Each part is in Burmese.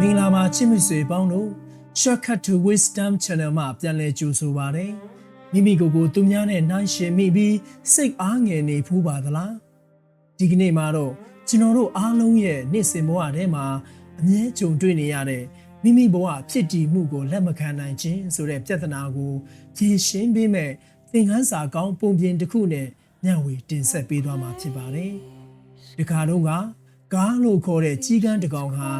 မင်္ဂလာပါချစ်မိတ်ဆွေပေါင်းတို့ Shortcut to Wisdom Channel မှာပြန်လည်ကြိုဆိုပါရစေ။မိမိကိုယ်ကိုသူများနဲ့နှိုင်းယှဉ်မိပြီးစိတ်အားငယ်နေဖူးပါသလား။ဒီကနေ့မှာတော့ကျွန်တော်တို့အားလုံးရဲ့နေ့စဉ်ဘဝထဲမှာအမြဲကြုံတွေ့နေရတဲ့မိမိဘဝဖြစ်တည်မှုကိုလက်မခံနိုင်ခြင်းဆိုတဲ့ပြဿနာကိုဖြေရှင်းပေးမဲ့သင်ခန်းစာကောင်းပုံပြင်တစ်ခုနဲ့မျှဝေတင်ဆက်ပေးသွားမှာဖြစ်ပါတယ်။ဒီခါတော့ကကားလို့ခေါ်တဲ့ကြီးကန်းတစ်ကောင်ဟာ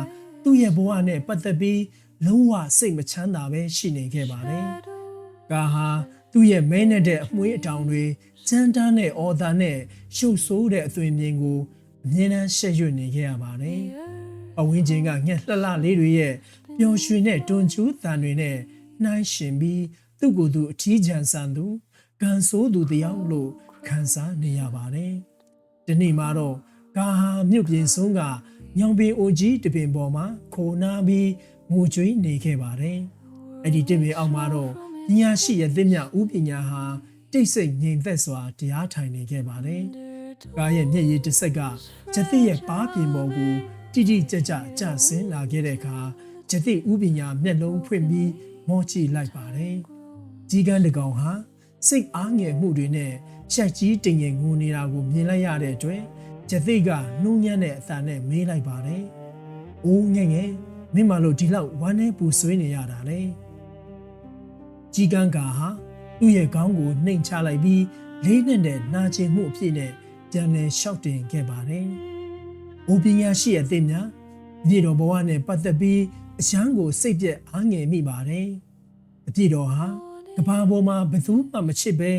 သူ့ရဲ့ဘဝနဲ့ပတ်သက်ပြီးလုံးဝစိတ်မချမ်းသာပဲရှိနေခဲ့ပါတယ်။ကာဟာသူ့ရဲ့မဲနဲ့တဲ့အမွှေးအတောင်တွေချမ်းတန်းတဲ့အော်ဒါနဲ့ရှုပ်ဆိုးတဲ့အသွင်မြင်ကိုအမြဲတမ်းရှက်ရွံ့နေခဲ့ရပါတယ်။အဝင်းချင်းကငှက်လှလှလေးတွေရဲ့ပျော်ရွှင်တဲ့တွန်ကျူးတန်တွေနဲ့နှိုင်းရှင်ပြီးသူ့ကိုယ်သူအထီးကျန်ဆန်သူကန်ဆိုးသူတယောက်လို့ခံစားနေရပါတယ်။ဒီနေ့မှာတော့ကာဟာမြုပ်ပြင်ဆုံးက ညောင်ပင်အိုကြီးတပင်ပေါ်မှာခိုနာပြီးငိုကြွေးနေခဲ့ပါတယ်။အဲ့ဒီတပင်အောက်မှာတော့ညာရှိရဲ့သစ်မြဥပညာဟာတိတ်ဆိတ်ငြိမ်သက်စွာတရားထိုင်နေခဲ့ပါတယ်။ကာရဲ့မျက်ရည်တစ်စက်ကဂျတိရဲ့ပါးပြင်ပေါ်ကိုတိတိကျကျကျဆင်းလာခဲ့တဲ့အခါဂျတိဥပညာမျက်လုံးဖွင့်ပြီးမောကြည့်လိုက်ပါတယ်။ကြီးကန်းတကောင်ဟာစိတ်အားငယ်မှုတွေနဲ့ချက်ကြီးတင်ငင်ငိုနေတာကိုမြင်လိုက်ရတဲ့အတွက် ကျသိကနှူးညံ့တဲ့အသာနဲ့မေးလိုက်ပါတယ်။အိုးငယ်ငယ်မင်းမလို့ဒီလောက်ဝမ်းနေပူဆွေးနေရတာလေ။ကြီးကန်းကာဟာသူ့ရဲ့ခေါင်းကိုနှိမ်ချလိုက်ပြီးလေးနဲ့နဲ့နာကျင်မှုအဖြစ်နဲ့ပြန်လည်လျှောက်တင်ခဲ့ပါတယ်။အိုပညာရှိရဲ့အသိများမြေတော်ဘဝနဲ့ပတ်သက်ပြီးအရှမ်းကိုစိတ်ပြက်အားငယ်မိပါတယ်။အပြည့်တော်ဟာကဘာပေါ်မှာဘယ်သူမှမချစ်ပဲ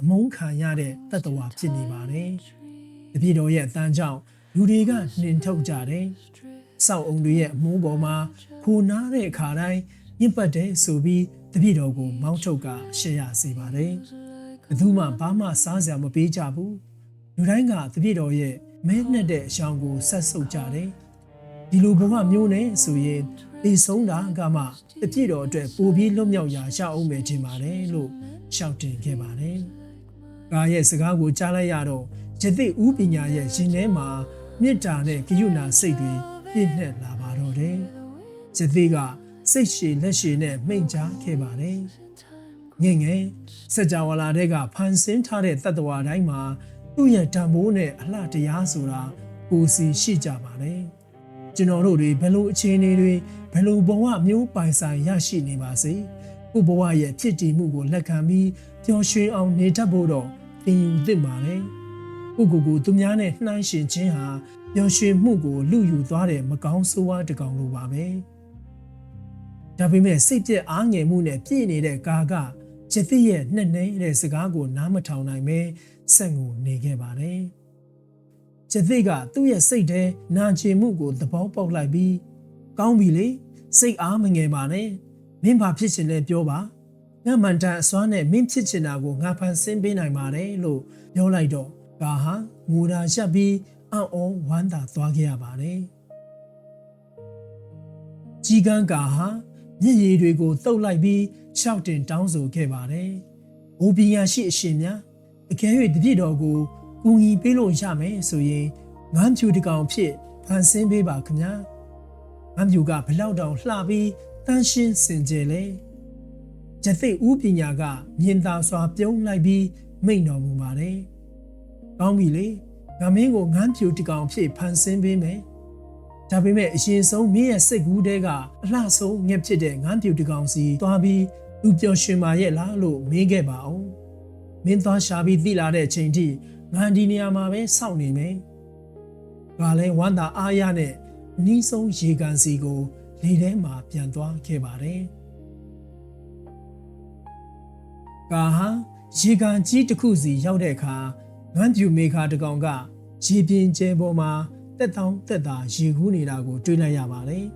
အမုန်းခံရတဲ့တတ္တဝါဖြစ်နေပါတယ်။ တပြည့်တော်ရဲ့အတန်းကြောင့်လူတွေကနှင်ထုတ်ကြတယ်။စောက်အုံတွေရဲ့အမိုးပေါ်မှာခိုနားတဲ့အခါတိုင်းညစ်ပတ်တယ်ဆိုပြီးတပြည့်တော်ကိုမောင်းထုတ်ကရှေ့ရစေပါတယ်။ဘယ်သူမှဘာမှစားစရာမပေးကြဘူး။လူတိုင်းကတပြည့်တော်ရဲ့မဲနဲ့တဲ့အရှောင်ကိုဆက်ဆုပ်ကြတယ်။ဒီလိုဘဝမျိုးနဲ့ဆိုရင်ဒီဆုံးတာကမှတပြည့်တော်အတွက်ပိုပြီးလွတ်မြောက်ရာရအောင်မယ်ထင်ပါတယ်လို့ရှောက်တင်ခဲ့ပါတယ်။ကာရဲ့စကားကိုကြားလိုက်ရတော့ ယသိဥပညာရဲ့ရင်ထဲမှာမေတ္တာနဲ့ဂရုဏာစိတ်တွေပြည့်နှက်လာပါတော့တယ်။ယသိကစိတ်ရှည်လက်ရှည်နဲ့မိန့်ကြားခဲ့ပါတယ်။ငငယ်စကြဝဠာတွေကဖန်ဆင်းထားတဲ့တတ္တဝါတိုင်းမှာသူ့ရဲ့ဓာတ်မိုးနဲ့အလှတရားဆိုတာကိုယ်စီရှိကြပါတယ်။ကျွန်တော်တို့တွေဘယ်လိုအခြေအနေတွေဘယ်လိုဘဝမျိုးပိုင်ဆိုင်ရရှိနေပါစေ။ကိုယ်ဘဝရဲ့ဖြစ်တည်မှုကိုလက်ခံပြီးပျော်ရွှင်အောင်နေတတ်ဖို့တော့သင်ယူသင့်ပါတယ်။ ကိုကိုကိုသူများနဲ့နှိုင်းယှဉ်ခြင်းဟာပျော်ရွှင်မှုကိုလူယူသွားတဲ့မကောင်းဆိုးဝါးတစ်ကောင်လိုပါပဲ။ဒါပေမဲ့စိတ်ပြက်အားငယ်မှုနဲ့ပြည့်နေတဲ့ကာကကျသစ်ရဲ့နှစ်နေတဲ့စကားကိုနားမထောင်နိုင်ပဲဆက်ငိုနေခဲ့ပါတယ်။ကျသစ်ကသူ့ရဲ့စိတ်ထဲနာကျင်မှုကိုသဘောပေါက်လိုက်ပြီးကောင်းပြီလေစိတ်အားမငယ်ပါနဲ့မင်းဘာဖြစ်ချင်လဲပြောပါငါမန်တန်အစွမ်းနဲ့မင်းဖြစ်ချင်တာကိုငါဖန်ဆင်းပေးနိုင်ပါတယ်လို့ပြောလိုက်တော့ ကာဟာငိုတာရှက်ပြီးအံ့ဩဝမ်းသာသွားခဲ့ရပါတယ်ကြီးကန်းကာဟာမျက်ရည်တွေကိုတုပ်လိုက်ပြီးရှောက်တင်တောင်းဆိုခဲ့ပါတယ်။အိုပီယာရှိအရှင်များအကယ်၍တပြည့်တော်ကိုကူညီပေးလို့ရမယ်ဆိုရင်ငန်းဖြူတကောင်ဖြစ်ဖန်ဆင်းပေးပါခင်ဗျာ။ငန်းဖြူကဘလောက်တောင်လှပြီးတန်းရှင်းစင်ကြယ်လေ။ကျသိဥပညာကမြင်သာစွာပြုံးလိုက်ပြီးမိန့်တော်မူပါတယ်။ ကောင်းပြီလေငါမင်းကိုငန်းဖြူတကောင်ဖြစ်ဖန်ဆင်းပေးမယ်။ဒါပေမဲ့အရင်ဆုံးမင်းရဲ့စိတ်ကူးတဲကအလှဆုံးငှက်ဖြစ်တဲ့ငန်းဖြူတကောင်စီသွားပြီးသူပျော်ရွှင်ပါရဲ့လားလို့မေးခဲ့ပါအောင်။မင်းသွားရှာပြီးသိလာတဲ့အချိန်ထိငန်းဒီနေရာမှာပဲစောင့်နေမယ်။ဒါလည်းဝမ်းသာအားရနဲ့အနီးဆုံးရေကန်စီကိုလေထဲမှာပြန်သွားခဲ့ပါတယ်။ကာဟာရေကန်ကြီးတစ်ခုစီရောက်တဲ့အခါ ငန်းပြူမေခါတကောင်ကရေပြင်းကျဲပေါ်မှာတက်တောင်းတက်တာရေကူးနေတာကို တွေ့လိုက်ရပါတယ်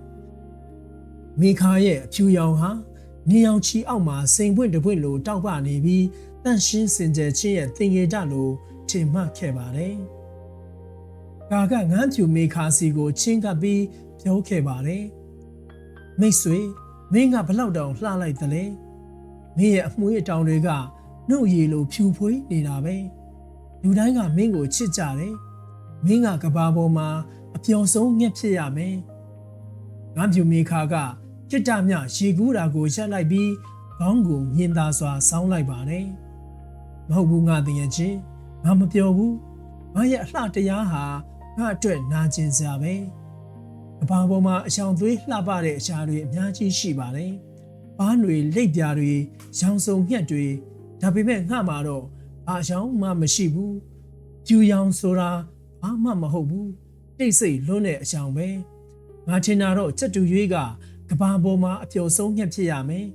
။မေခါရဲ့အဖြူရောင်ဟာနေရောင်ချီအောက်မှာစိန်ပွင့်တပွင့်လိုတောက်ပနေပြီးတန့်ရှင်းစင်ကြယ်ခြင်းရဲ့သင်္ကေတလိုထင်မှတ်ခဲ့ပါတယ်။ကာကငန်းပြူမေခါစီကိုချင်းကပ်ပြီးပြောခဲ့ပါတယ်။မိတ်ဆွေမင်းကဘလောက်တောင်လှလိုက်သလဲ။မင်းရဲ့အမွှေးအတောင်တွေကနှုတ်ရည်လိုဖြူဖွေးနေတာပဲ။ လူတိုင်းကမင်းကိုချစ်ကြတယ်။မင်းကကဘာပေါ်မှာအပျော်ဆုံးငှက်ဖြစ်ရမယ်။ငါပြူမေခါကจิตတမြရေကူးတာကိုရက်လိုက်ပြီးခေါင်းကိုမြင်သာစွာဆောင်းလိုက်ပါတယ်မဟုတ်ဘူးငါတည်ရချင်းငါမပြောဘူးငါရဲ့အလှတရားဟာငါအတွက်နာကျင်စရာပဲကဘာပေါ်မှာအချောင်သွေးလှပတဲ့အရှာတွေအများကြီးရှိပါတယ်ပန်းတွေလက်ပြားတွေရောင်စုံညှက်တွေဒါပေမဲ့ငါမှာတော့ အချောင်မှမရှိဘူးကျူရောင်ဆိုတာဘာမှမဟုတ်ဘူးတိတ်ဆိတ်လွန်းတဲ့အချောင်ပဲငါထင်တာတော့စက်တူရွေးကကဘာပေါ်မှာအပျော်ဆုံးညှက်ဖြစ်ရမယ်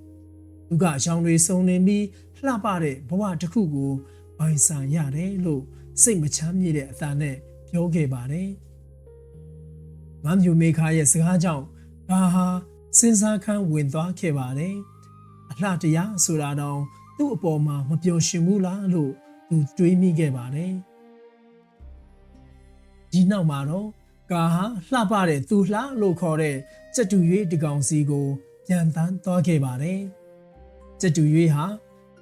သူကအချောင်တွေစုံနေပြီးလှပတဲ့ဘဝတစ်ခုကိုပိုင်ဆိုင်ရတယ်လို့စိတ်မချမ်းမြေ့တဲ့အသံနဲ့ပြောခဲ့ပါတယ်။မမ်ယူမေခါရဲ့စကားကြောင့်ဒါဟာစဉ်းစားခန်းဝင်သွားခဲ့ပါတယ်။အလှတရားဆိုတာတော့သူ့အပေါ်မှာမပျော်ရွှင်ဘူးလားလို့ သူတွေးမိခဲ့ပါတယ်။ဒီနောက်မှာတော့ကာဟာလှပတဲ့သူလှလို့ခေါ်တဲ့စက်တူရွေးတကောင်စီကိုပြန်တန်းသွားခဲ့ပါတယ်။စက်တူရွေးဟာ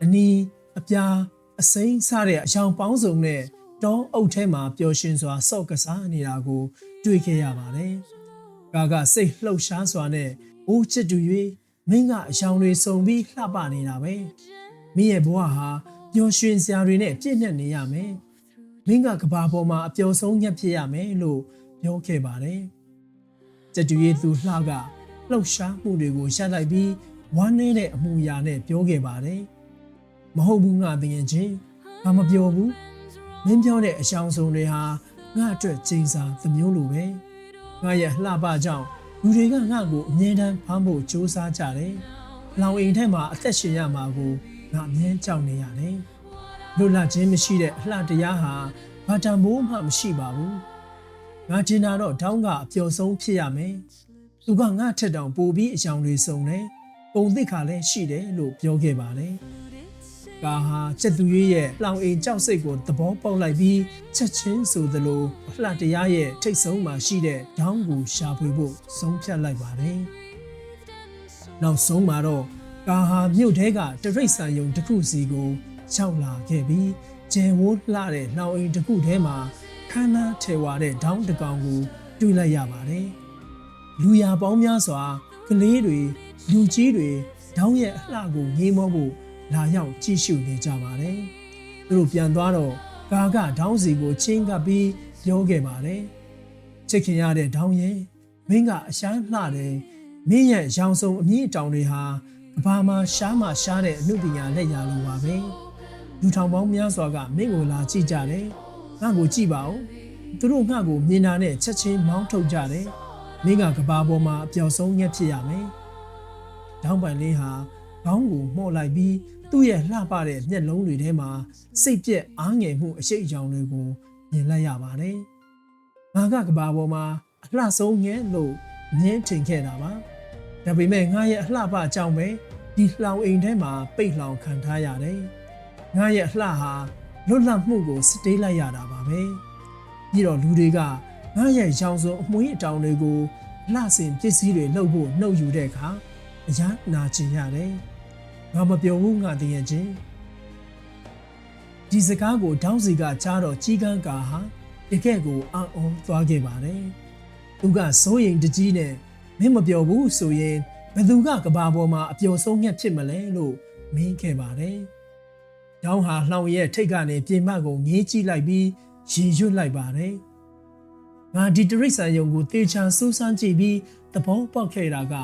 အနီးအပြားအစိမ်းစားတဲ့အယောင်ပေါင်းစုံနဲ့တောအုပ်ထဲမှာပျော်ရွှင်စွာစော့ကစားနေတာကို တွေ့ခဲ့ရပါတယ်။ကာကစိတ်လှုပ်ရှားစွာနဲ့အိုးချစ်တူ၍မင်းကအယောင်တွေစုံပြီးလှပနေတာပဲ။မင်းရဲ့ဘဝဟာ ပျော်ရွှင်စရာတွေနဲ့ပြည့်ညက်နေရမယ်။မင်းကကဘာပေါ်မှာအပျော်ဆုံးညက်ဖြစ်ရမယ်လို့ပြောခဲ့ပါတယ်။ချစ်တူ၍သူလှကလှုပ်ရှားမှုတွေကိုရှက်လိုက်ပြီးဝမ်းနည်းတဲ့အမှုရာနဲ့ပြောခဲ့ပါတယ်။မဟုတ်ဘူးငါတကယ်ချင်းငါမပြောဘူးမင်းပြောတဲ့အရှောင်ဆုံးတွေဟာငါအတွက်ချိန်စာသမျိုးလိုပဲငါရဲ့လှပကြောင့်လူတွေကငါ့ကိုအမြဲတမ်းဖမ်းဖို့ကြိုးစားကြတယ်လောင်အိမ်ထဲမှာအသက်ရှင်ရမှာကို ငါအမြဲကြောက်နေရတယ်လွတ်လပ်ခြင်းမရှိတဲ့အလှတရားဟာဘာတံမိုးမှမရှိပါဘူးငါကျင်တာတော့တောင်းကအပျော်ဆုံးဖြစ်ရမယ်သူကငါထက်တောင်ပိုပြီးအယောင်တွေစုံတယ်ပုံသစ်ခါလည်းရှိတယ်လို့ပြောခဲ့ပါတယ်ကာဟာချက်သူရွေးရဲ့လောင်အိမ်ကြောက်စိတ်ကိုသဘောပေါက်လိုက်ပြီးချက်ချင်းဆိုသလိုအလှတရားရဲ့ထိတ်ဆုံးမှာရှိတဲ့ဓောင်းကိုရှာဖွေဖို့ဆုံးဖြတ်လိုက်ပါတယ်။နောက်ဆုံးမှာတော့ ကာဟာမြို့ထဲကတရိတ်ဆန်ယုံတစ်ခုစီကိုရောက်လာခဲ့ပြီးကျယ်ဝိုးလှတဲ့လောင်အိမ်တစ်ခုထဲမှာခမ်းနားထေဝါတဲ့ဓောင်းတစ်ကောင်ကိုတွေ့လိုက်ရပါတယ်။လူရပေါင်းများစွာကလေးတွေလူကြီးတွေဓောင်းရဲ့အလှကိုငေးမောဖို့လာရောက်ကြည့်ရှုနေကြပါတယ်။သူတို့ပြန်သွားတော့ကာကဒေါင်းစီကိုချင်းကပ်ပြီးပြောခဲ့ပါတယ်။ချစ်ခင်ရတဲ့ဒေါင်းရဲ့မင်းကအရှားလှတယ်။မင်းရဲ့ရောင်စုံအမြင့်တောင်တွေဟာ ကဘာမှာရှားမှရှားတဲ့အမှုပညာလက်ရာလိုပါပဲ။လူထောင်ပေါင်းများစွာကမင်းကိုလာကြည့်ကြတယ်။ငါ့ကိုကြည့်ပါဦး။သူတို့ငါ့ကိုမြင်တာနဲ့ချက်ချင်းမောင်းထုတ်ကြတယ်။မင်းကကဘာပေါ်မှာအပျော်ဆုံးညက်ဖြစ်ရမယ်။ဒေါင်းပိုင်လေးဟာခေါင်းကိုမှုတ်လိုက်ပြီးသူ့ရဲ့လှပတဲ့မျက်လုံးတွေထဲမှာစိတ်ပြက်အားငယ်မှုအရှိတ်အယောင်တွေကိုမြင်လိုက်ရပါတယ်။ငါကကဘာပေါ်မှာအလှဆုံးငဲလို့မြင်ထင်ခဲ့တာပါ။ ဒါပေမဲ့ငါရဲ့အလှပအကြောင်းပဲဒီလှောင်အိမ်ထဲမှာပိတ်လောင်ခံထားရတယ်။ငါရဲ့အလှဟာလွတ်လပ်မှုကိုစတေးလိုက်ရတာပါပဲ။ပြီးတော့လူတွေကငါရဲ့ရောင်စုံအမွှေးအတောင်တွေကိုလှဆင်ပစ္စည်းတွေလှုပ်ဖို့နှုတ်ယူတဲ့အခါအရန်နာကျင်ရတယ်။ငါမပြောဘူးငါတည်ရချင်းဒီစကားကိုတောင်းစီကကြားတော့ကြီးကန်းကာဟာတကယ့်ကိုအံ့ဩသွားခဲ့ပါတယ်သူကစိုးရိမ်တကြီးနဲ့ မင်းမပြောဘူးဆိုရင်ဘယ်သူကကဘာပေါ်မှာအပျော်ဆုံးညက်ဖြစ်မလဲလို့မင်းခဲ့ပါတယ်တောင်းဟာလှောင်ရဲ့ထိတ်ကနေပြင်မကိုငေးကြည့်လိုက်ပြီးရေရွတ်လိုက်ပါတယ်ငါဒီတရိတ်ဆန်ယုံကိုတေချာစူးစမ်းကြည့်ပြီးသဘောပေါက်ခဲ့တာက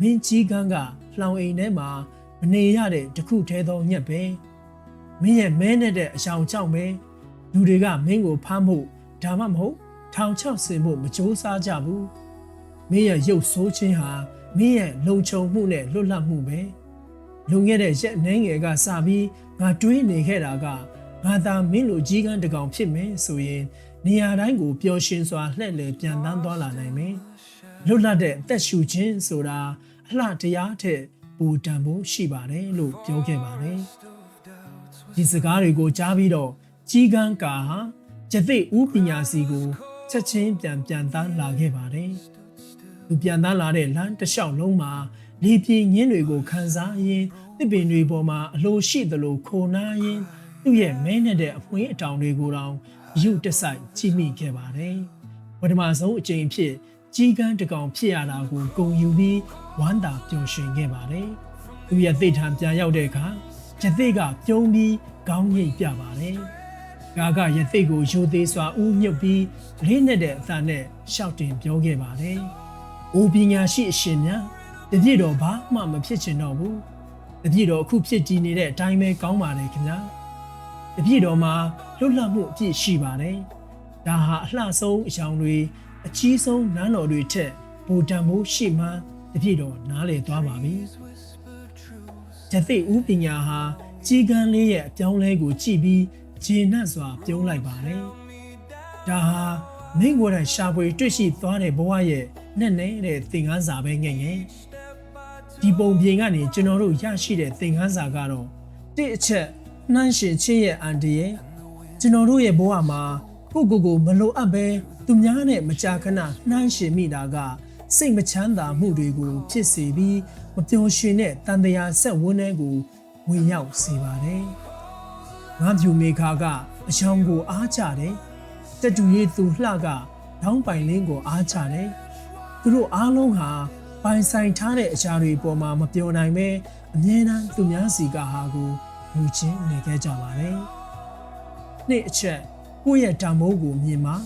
မင်းကြီးကန်းကလှောင်အိမ်ထဲမှာမနေရတဲ့တခုထဲသောညက်ပဲမင်းရဲ့မဲနဲ့တဲ့အရှောင်ကြောင့်ပဲလူတွေကမင်းကိုဖမ်းဖို့ဒါမှမဟုတ်ထောင်ချောက်ဆင်ဖို့မကြိုးစားကြဘူး မင်းရဲ့ရုပ်ဆိုးခြင်းဟာမင်းရဲ့လုံခြုံမှုနဲ့လွတ်လပ်မှုပဲလုံခဲ့တဲ့ရက်နှင်းငယ်ကစပြီးငါတွေးနေခဲ့တာကငါသာမင်းလိုကြီးကန်းတကောင်ဖြစ်မယ်ဆိုရင်နေရာတိုင်းကိုပျော်ရွှင်စွာလှည့်လည်ပြန်တန်းသွားလာနိုင်မယ်လွတ်လပ်တဲ့အသက်ရှူခြင်းဆိုတာအလှတရားထက်ပူတန်ဖို့ရှိပါတယ်လို့ပြောခဲ့ပါတယ်ဒီစကားတွေကိုကြားပြီးတော့ကြီးကန်းကာဟာကျသိဥပညာစီကိုချက်ချင်းပြန်ပြန်တန်းလာခဲ့ပါတယ် သူပြန်တန်းလာတဲ့လမ်းတစ်လျှောက်လုံးမှာလေပြင်းညင်းတွေကိုခန်းစားရင်းတစ်ပင်တွေပေါ်မှာအလိုရှိသလိုခိုနားရင်းသူ့ရဲ့မဲနဲ့တဲ့အဖွင့်အတောင်တွေကိုတောင်ယူတဆိုင်ကြည့်မိခဲ့ပါတယ်ပထမဆုံးအကြိမ်ဖြစ်ကြီးကန်းတစ်ကောင်ဖြစ်ရတာကိုဂုံယူပြီးဝမ်းသာပျော်ရွှင်ခဲ့ပါတယ်။သူရဲ့သိထံပြန်ရောက်တဲ့အခါရသိကပြုံးပြီးခေါင်းငိတ်ပြပါတယ်။ကာကရသိကိုရိုသေးစွာဥမြုပ်ပြီးလေးနဲ့တဲ့အသာနဲ့ရှောက်တင်ပြောခဲ့ပါတယ်။ အိုပညာရှိအရှင်များတပြည့်တော်ဘာမှမဖြစ်ချင်တော့ဘူး။တပြည့်တော်အခုဖြစ်တည်နေတဲ့အတိုင်းပဲကောင်းပါတယ်ခင်ဗျာ။တပြည့်တော်မှာလွတ်လပ်မှုအပြည့်ရှိပါတယ်။ဒါဟာအလှဆုံးအယောင်တွေအကြီးဆုံးနန်းတော်တွေထက်ပိုတန်မိုးရှိမှတပြည့်တော်နားလေသွားပါပြီ။တသိဥပညာဟာကြီးကန်းလေးရဲ့အပြောင်းလဲကိုကြည့်ပြီးဂျင်းနှံ့စွာပြုံးလိုက်ပါတယ်။ဒါဟာမင်းကိုယ်တိုင်ရှာဖွေတွေ့ရှိသွားတဲ့ဘဝရဲ့ နဲ့နဲ့တဲ့သင်ခန်းစာပဲငယ်ငယ်။ဒီပုံပြင်ကနေကျွန်တော်တို့ရရှိတဲ့သင်ခန်းစာကတော့တစ်အချက်နှမ်းရှင်ချင်းရဲ့အန်တရဲ့ကျွန်တော်တို့ရဲ့ဘဝမှာကိုယ့်ကိုယ်ကိုမလိုအပ်ပဲသူများနဲ့မကြာခဏနှမ်းရှင်မိတာကစိတ်မချမ်းသာမှုတွေကိုဖြစ်စေပြီးမပျော်ရွှင်တဲ့တန်တရားဆက်ဝန်းထဲကိုဝင်ရောက်စေပါတယ်။ငါဖြူမေခါကအယောင်ကိုအားချတယ်။တက်တူရေးသူလှကတောင်းပိုင်လင်းကိုအားချတယ်။ သူတို့အားလုံးဟာပိုင်ဆိုင်ထားတဲ့အရာတွေပေါ်မှာမပြောနိုင်ပဲအမြဲတမ်းသူများစီကဟာကိုယူချင်းနေခဲ့ကြပါတယ်။နေ့အချက်ကိုယ့်ရဲ့တံမိုးကိုမြင်ပါ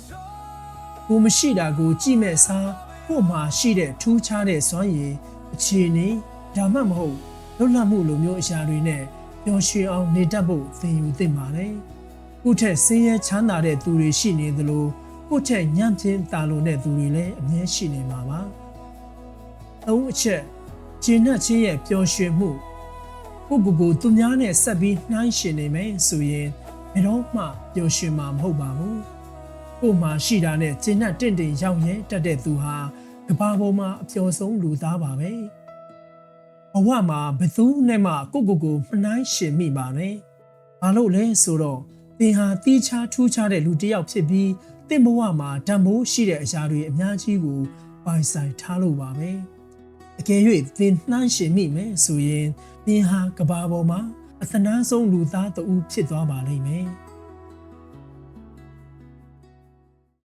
ကိုမရှိတာကိုကြည့်မဲ့စားကို့မှာရှိတဲ့ထူးခြားတဲ့စွမ်းရည်အခြေအနေဒါမှမဟုတ်လွတ်လပ်မှုလိုမျိုးအရာတွေနဲ့ပျော်ရွှင်အောင်နေတတ်ဖို့သင်ယူသင့်ပါတယ်။ကိုယ့်ထက်ဆင်းရဲချမ်းသာတဲ့သူတွေရှိနေသလို ကိုယ့်ထက်ညံ့ဖျင်းတာလွန်တဲ့သူတွေလည်းအမြဲရှိနေမှာပါ။သုံးအချက်ကျင့်နှက်ခြင်းရဲ့ပျော်ရွှင်မှုကိုယ့်ကိုယ်ကိုသူများနဲ့ဆက်ပြီးနှိုင်းယှဉ်နေမယ်ဆိုရင်ဘယ်တော့မှပျော်ရွှင်မှာမဟုတ်ပါဘူး။ကိုယ်မှာရှိတာနဲ့ကျင့်နှက်တင့်တယ်ရောက်ရဲတတ်တဲ့သူဟာကဘာပေါ်မှာအပျော်ဆုံးလူသားပါပဲ။ဘဝမှာဘယ်သူနဲ့မှကိုယ့်ကိုယ်ကိုမနှိုင်းယှဉ်မိပါနဲ့။ဘာလို့လဲဆိုတော့သင်ဟာတီးခြားထူးခြားတဲ့လူတစ်ယောက်ဖြစ်ပြီး သင်ဘဝမှာဓာတ်မိုးရှိတဲ့အရာတွေအများကြီးကိုပိုင်ဆိုင်ထားလို့ပါပဲ။အကယ်၍သင်နှိုင်းယှဉ်မိမယ်ဆိုရင်သင်ဟာကဘာပေါ်မှာအသနာဆုံးလူသားတဦးဖြစ်သွားပါလိမ့်မယ်။